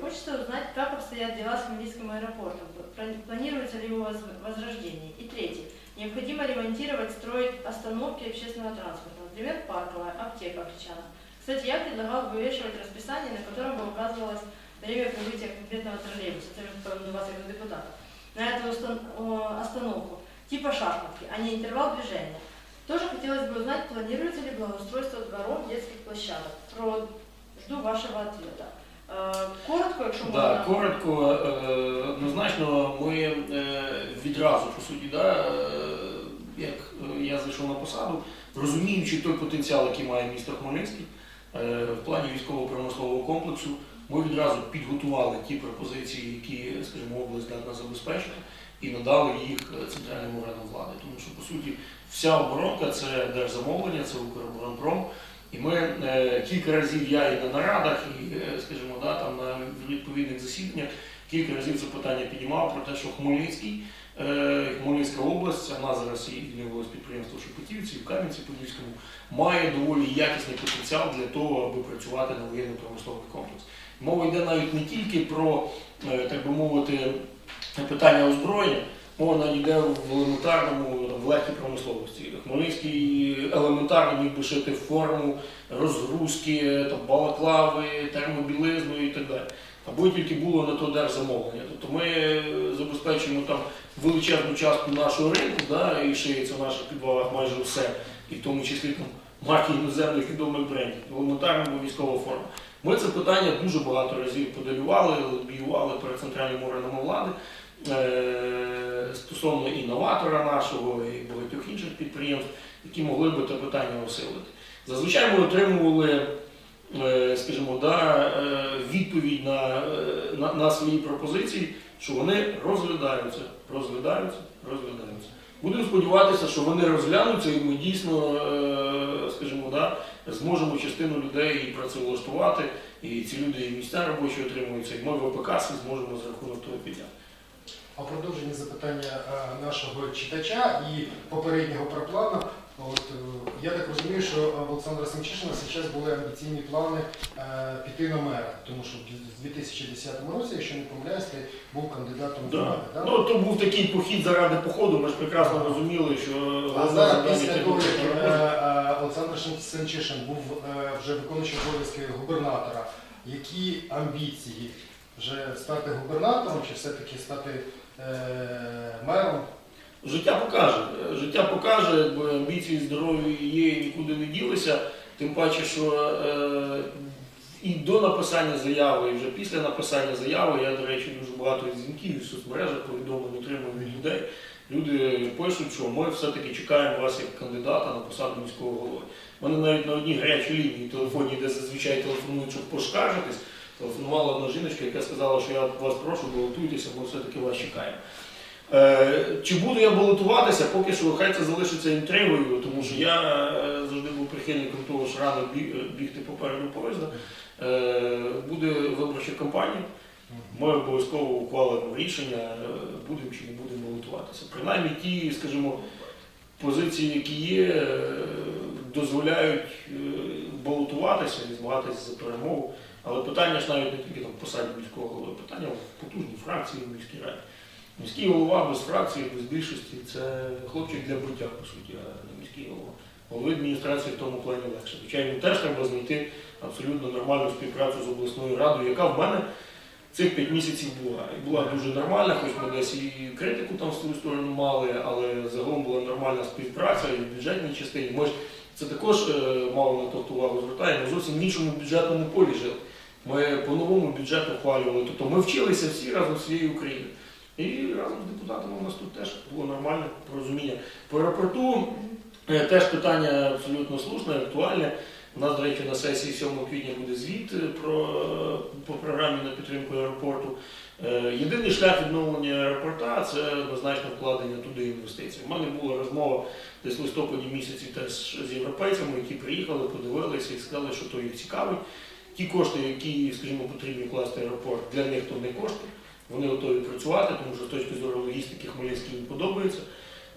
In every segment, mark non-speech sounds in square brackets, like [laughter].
Хочется узнать, как обстоят дела с Хмельницким аэропортом. Плани- Планируется ли его воз- возрождение? И третье. Необходимо ремонтировать, строить остановки общественного транспорта, например, парковая, аптека Кричана. Кстати, я предлагал вывешивать расписание, на котором бы указывалось время прибытия конкретного троллейбуса, это же до вас как депутата, на эту остановку, типа шахматки, а не интервал движения. Тоже хотелось бы узнать, планируется ли благоустройство дворов детских площадок. Про... Жду вашего ответа. Е, Коротко, якщо можна. Да, коротко, е, однозначно, ми е, відразу, по суті, да, як я зайшов на посаду, розуміючи той потенціал, який має місто Хмельницький, в плані військово-промислового комплексу, ми відразу підготували ті пропозиції, які, скажімо, область здатна забезпечити, і надали їх центральним органам влади. Тому що, по суті, вся оборонка це держзамовлення, це Укроборонпром. І ми е, кілька разів я і на нарадах, і, е, скажімо, да, там на відповідних засіданнях кілька разів це питання піднімав про те, що Хмельницький, е, Хмельницька область, вона зараз і відновилось підприємство Шепетівці, в Кам'янці-Подільському, має доволі якісний потенціал для того, аби працювати на воєнно-промисловий комплекс. Мова йде навіть не тільки про, так би мовити, питання озброєння, навіть йде в елементарному, в легкій промисловості. Хмельницький елементарно міг би шити форму, розгрузки, там, балаклави, термобілизну і так далі. Аби тільки було на то держзамовлення. Тобто ми забезпечуємо там величезну частку нашого ринку, да, і шиється в наших підвалах майже все, і в тому числі там марки іноземних відомих брендів, елементарно військова форма. Ми це питання дуже багато разів подалювали, лобіювали перед центральними органами влади стосовно інноватора нашого і багатьох інших підприємств, які могли би те питання осилити. Зазвичай ми отримували, е, скажімо, да, е, відповідь на, е, на, на свої пропозиції, що вони розглядаються, розглядаються, розглядаються. Будемо сподіватися, що вони розглянуться і ми дійсно, е, скажімо, да, зможемо частину людей і працевлаштувати, і ці люди і місця робочі отримуються, і ми в ОПК зможемо за рахунок того підняти. А продовження запитання е, нашого читача і попереднього про плану. От, е, я так розумію, що в Олександра Семчишина зараз були амбіційні плани е, піти на мера, тому що в 2010 році, якщо не помиляюсь, ти був кандидатом в Да. Да? Ну, то був такий похід заради походу, ми ж прекрасно розуміли, що А зараз, після того, як Олександр Семчишин був вже виконуючим обов'язки губернатора, які амбіції вже стати губернатором чи все-таки стати е, мером? Життя покаже. Життя покаже, якби амбіції здоров'я є і нікуди не ділися. Тим паче, що е, і до написання заяви, і вже після написання заяви, я, до речі, дуже багато дзвінків в соцмережах повідомлень отримую від людей. Люди пишуть, що ми все-таки чекаємо вас як кандидата на посаду міського голови. Мене навіть на одній гарячій лінії телефоні, де зазвичай телефонують, щоб поскаржитись, телефонувала одна жіночка, яка сказала, що я вас прошу, балотуйтеся, ми все-таки вас чекаємо. Е, Чи буду я балотуватися, поки що хай це залишиться інтригою, тому що я е, завжди був прихильником того, що рано бі- бігти попереду поїзда. Е, Буде виборча кампанія. Ми обов'язково ухвалимо рішення, е, будемо чи не будемо балотуватися. Принаймні ті, скажімо, позиції, які є, е, дозволяють е, балотуватися і змагатися за перемогу. Але питання ж навіть не тільки там в посаді міського голови, питання в потужній фракції в міській раді. Міський голова без фракції, без більшості це хлопчик для буття, по суті, а не міський голова. Голови адміністрації в тому плані легше. Звичайно, теж треба знайти абсолютно нормальну співпрацю з обласною радою, яка в мене цих п'ять місяців була. І була дуже нормальна, хоч ми десь і критику там в свою сторону мали, але загалом була нормальна співпраця і в бюджетній частині. Ми ж це також е, мало на то увагу звертаємо. Зовсім в іншому бюджетному полі жили. Ми по-новому бюджет ухвалювали. Тобто ми вчилися всі разом з всією Україною. І разом з депутатами у нас тут теж було нормальне порозуміння. По аеропорту е, теж питання абсолютно слушне, актуальне. У нас, до речі, на сесії 7 квітня буде звіт е, про, по програмі на підтримку аеропорту. Е, Єдиний шлях відновлення аеропорта це однозначно вкладення туди інвестицій. У мене була розмова десь в листопаді місяці теж з європейцями, які приїхали, подивилися і сказали, що то їх цікавить. Ті кошти, які, скажімо, потрібні вкласти аеропорт, для них то не кошти. Вони готові працювати, тому що з точки зору логістики Хмельницький їм подобається.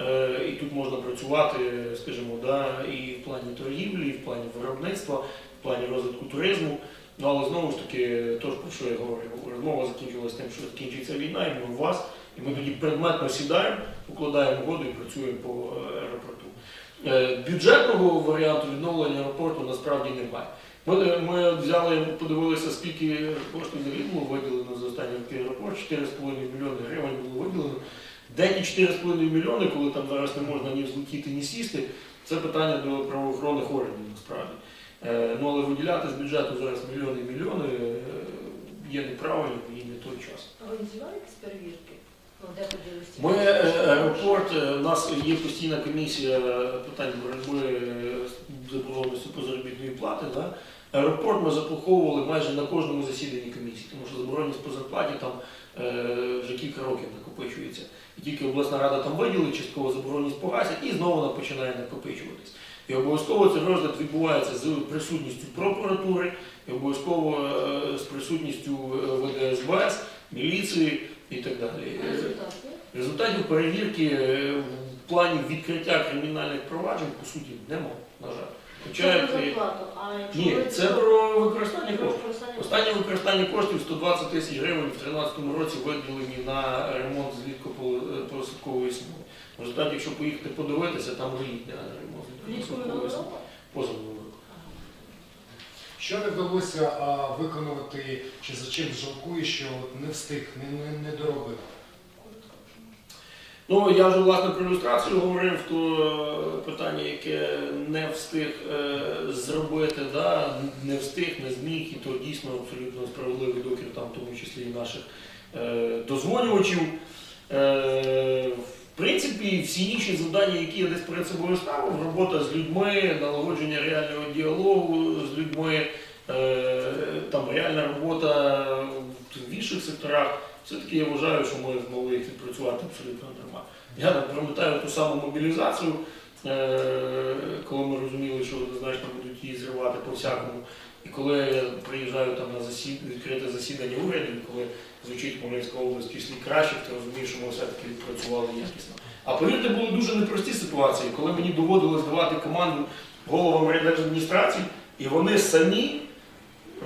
Е, І тут можна працювати, скажімо, да, і в плані торгівлі, і в плані виробництва, в плані розвитку туризму. Ну але знову ж таки, то про що я говорив, розмова закінчилася тим, що закінчиться війна, і ми у вас, і ми тоді предметно сідаємо, укладаємо угоду і працюємо по е, аеропорту. Е, Бюджетного варіанту відновлення аеропорту насправді немає. Ми, ми взяли, подивилися, скільки коштів взагалі було виділено за останні роки аеропорт, 4,5 мільйони гривень було виділено. Денні 4,5 мільйони, коли там зараз не можна ні взлетіти, ні сісти, це питання до правоохоронних органів насправді. Е, Ну але виділяти з бюджету зараз мільйони і мільйони е, є неправильним і не той час. А ви називаєтесь перевірки? Ну. Ми е, аеропорт, е, у нас є постійна комісія питань боротьби е, з по заробітної плати. Да? Аеропорт ми заплаховували майже на кожному засіданні комісії, тому що забороненість по зарплаті там е, вже кілька років накопичується. І тільки обласна рада там виділить, частково забороненість погасять і знову вона починає накопичуватись. І обов'язково цей розгляд відбувається з присутністю прокуратури, і обов'язково е, з присутністю е, ВДСБС, міліції і так далі. Е? Результатів перевірки е, в плані відкриття кримінальних проваджень по суті нема, на жаль. Хоча Це про зарплату, а ні, це про використання коштів. Останнє використання коштів 120 тисяч гривень в 2013 році виділені на ремонт злітко-посадкової смуги. В результаті, якщо поїхати подивитися, там літня ремонт Влітку злітко-посадкової минулого Що не вдалося а, виконувати, чи за чим жалкує, що не встиг, не, не, не доробив? Ну, я вже власне про ілюстрацію говорив, то е, питання, яке не встиг е, зробити, да, не встиг, не зміг, і то дійсно абсолютно справедливий докір, там, в тому числі і наших е, дозвонювачів. Е, в принципі, всі інші завдання, які я десь перед собою ставив, робота з людьми, налагодження реального діалогу з людьми, е, там реальна робота в інших секторах. Все-таки я вважаю, що ми змогли їх відпрацювати абсолютно нормально. Я пам'ятаю ту саму мобілізацію, е, коли ми розуміли, що однозначно будуть її зривати по-всякому. І коли я приїжджаю там на засід... відкрите засідання уряду, коли звучить Хмельницька область числі кращих, ти розумієш, що ми все-таки відпрацювали якісно. А повірте, були дуже непрості ситуації, коли мені доводилось давати команду головам райдержадміністрацій, і вони самі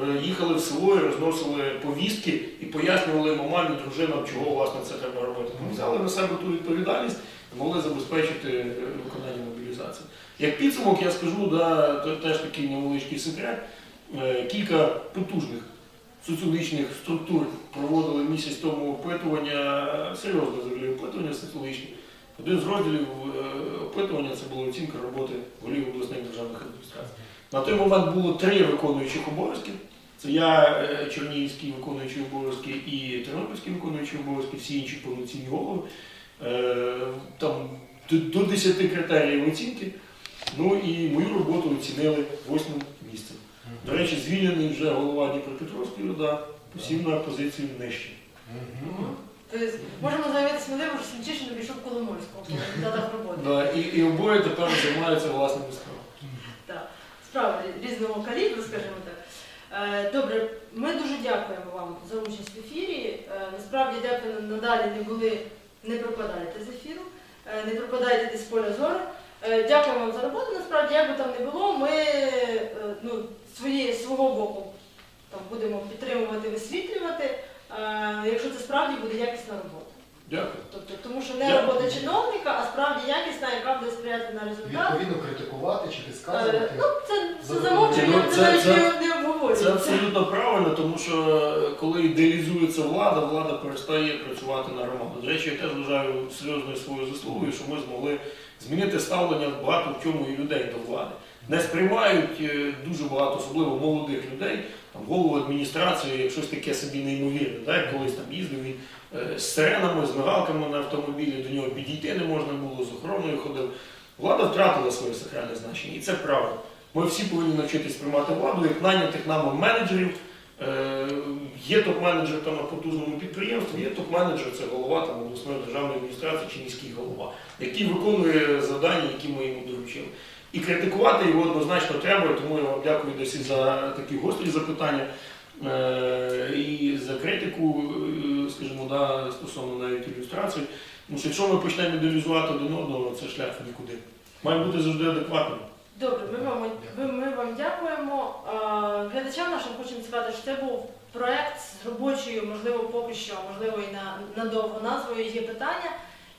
е, їхали в село і розносили повістки і пояснювали мамам і дружинам, чого власне це треба робити. Ми взяли на себе ту відповідальність і могли забезпечити е, виконання мобілізації. Як підсумок, я скажу, да, то теж такий невеличкий секрет. Е, Кілька потужних соціологічних структур проводили місяць тому опитування, серйозне взагалі опитування соціологічне. Один з розділів е, опитування це була оцінка роботи голів обласних державних адміністрацій. На той момент було три виконуючих обов'язки. Це я, е, Чернігівський виконуючий обов'язки і Тернопільський виконуючий обов'язки, всі інші повноцінні голови. Е, Там до 10 критеріїв оцінки. Ну і мою роботу оцінили восьмим місцем. До речі, звільнений вже голова Дніпропетровської ОДА, посів на позицію нижче. Тобто, можемо заявити сміливо, що Сімчишин обійшов Коломойського [laughs] по результатах роботи. Да, і, і обоє тепер займаються власними справами. справи різного калібру, скажімо так. Е, Добре, ми дуже дякуємо вам за участь в ефірі. Е, Насправді, дякую надалі не були, не пропадаєте з ефіру, е, не пропадаєте десь з поля зору. Е, Дякую вам за роботу. Насправді, як би там не було, ми е, ну, свої, свого боку там, будемо підтримувати, висвітлювати, е, якщо це справді буде якісна робота. Дякую. Тобто, тому що не Дякую. робота чиновника, а справді якісна, яка буде сприяти на результат. Відповідно критикувати чи Е, підказувати. Ну, це, це Задоволення. замовчення, Ну, це це- навіть не- не Це абсолютно правильно, тому що е, коли ідеалізується влада, влада перестає працювати на громаду. До речі, я теж вважаю серйозною своєю заслугою, що ми змогли змінити ставлення багато в чому і людей до влади. Не сприймають е, дуже багато, особливо молодих людей, там голову адміністрації, як щось таке собі неймовірне. Так? Колись там їздив він е, з сиренами, з мигалками на автомобілі, до нього підійти не можна було, з охороною ходив. Влада втратила своє сакральне значення, і це правда. Ми всі повинні навчитись приймати владу, як нанятих нами менеджерів. Е, Є топ-менеджер на потужному підприємстві, є топ-менеджер, це голова там, обласної державної адміністрації чи міський голова, який виконує завдання, які ми йому доручили. І критикувати його однозначно треба, тому я вам дякую десь і за такі гострі запитання е, і за критику, е, скажімо, да, стосовно навіть ілюстрації. Тому що якщо ми почнемо ідеалізувати один одного, це шлях нікуди. Має бути завжди адекватним. Добре, ми вам, ми, вам дякуємо. А, Глядачам нашим хочемо сказати, що це був проект з робочою, можливо, поки що, можливо, і на надовго назвою є питання.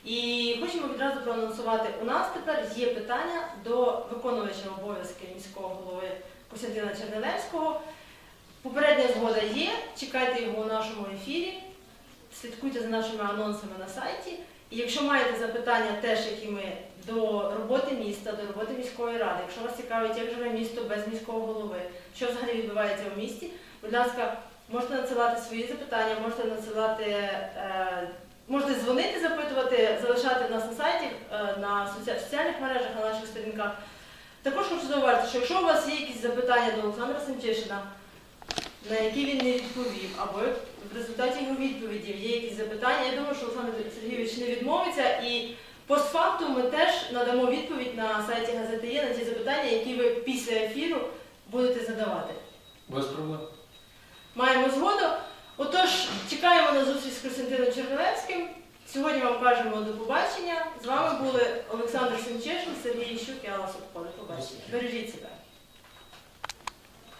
І хочемо відразу проанонсувати. У нас тепер є питання до виконувача обов'язки міського голови Костянтина Чернелевського. Попередня згода є. Чекайте його у нашому ефірі. Слідкуйте за нашими анонсами на сайті. І якщо маєте запитання теж, які ми до роботи міста, до роботи міської ради, якщо вас цікавить, як живе місто без міського голови, що взагалі відбувається в місті, будь ласка, можете надсилати свої запитання, можете надсилати, е, можете дзвонити, запитувати, залишати нас на сайті, е, на соціальних мережах, на наших сторінках. Також хочу зауважити, що якщо у вас є якісь запитання до Олександра Семчишина, на які він не відповів, або в результаті його відповідів є якісь запитання, я думаю, що Олександр Сергійович не відмовиться. І постфактум ми теж надамо відповідь на сайті газети є на ті запитання, які ви після ефіру будете задавати. Без проблем. Маємо згоду. Отож, чекаємо на зустріч з Костянтином Черновецьким. Сьогодні вам кажемо до побачення. З вами були Олександр Сенчешин, Сергій Іщук і Алла Сотко. До побачення. Бережіть себе.